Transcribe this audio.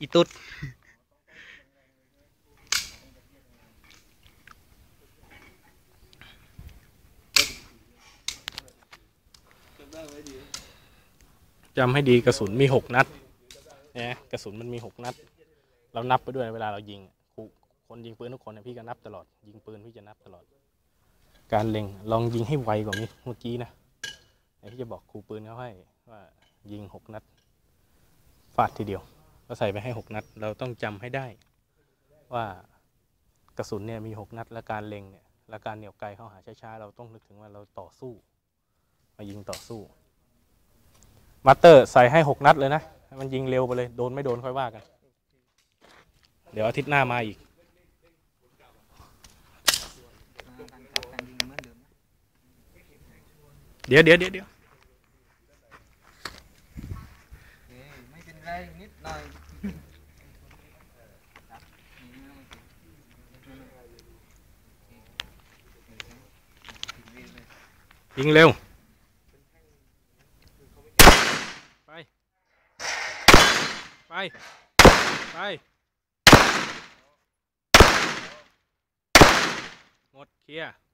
อีตุ๊ดจำให้ดีกระสุนมีหกนัดนะกระสุนมันมีหกนัด เรานับไปด้วยเวลาเรายิงครูคนยิงปืนทุกคนเนี่ยพี่ก็นับตลอด ยิงปืนพี่จะนับตลอด การเล็งลองยิงให้ไวกว่านี้เมื่อกี้นะไอ้ที่จะบอกครูปืนเขาให้ว่ายิงหกนัดฟาดทีเดียว ก็ใส่ไปให้หกนัด เราต้องจำให้ได้ ว่ากระสุนเนี่ยมีหกนัด และการเล็งเนี่ยและการเหนี่ยวไกเข้าหาช้าๆเราต้องนึกถึงว่าเราต่อสู้ มายิงต่อสู้มาสเตอร์ใส่ให้หกนัดเลยนะให้มันยิงเร็วไปเลยโดนไม่โดนค่อยว่ากัน เดี๋ยวอาทิตย์หน้ามาอีกการจับการยิงเหมือนเดิมนะเดี๋ยวเดี๋ยวเดี๋ยวเดี๋ยว เอ้ย ไม่เป็นไรนิดหน่อยครับนี่ไม่ต้องไปเก็บนั่นน่ะโอเคถึงเวรเลยยิงเร็ว ไป ไป ไป หมดเคลียร์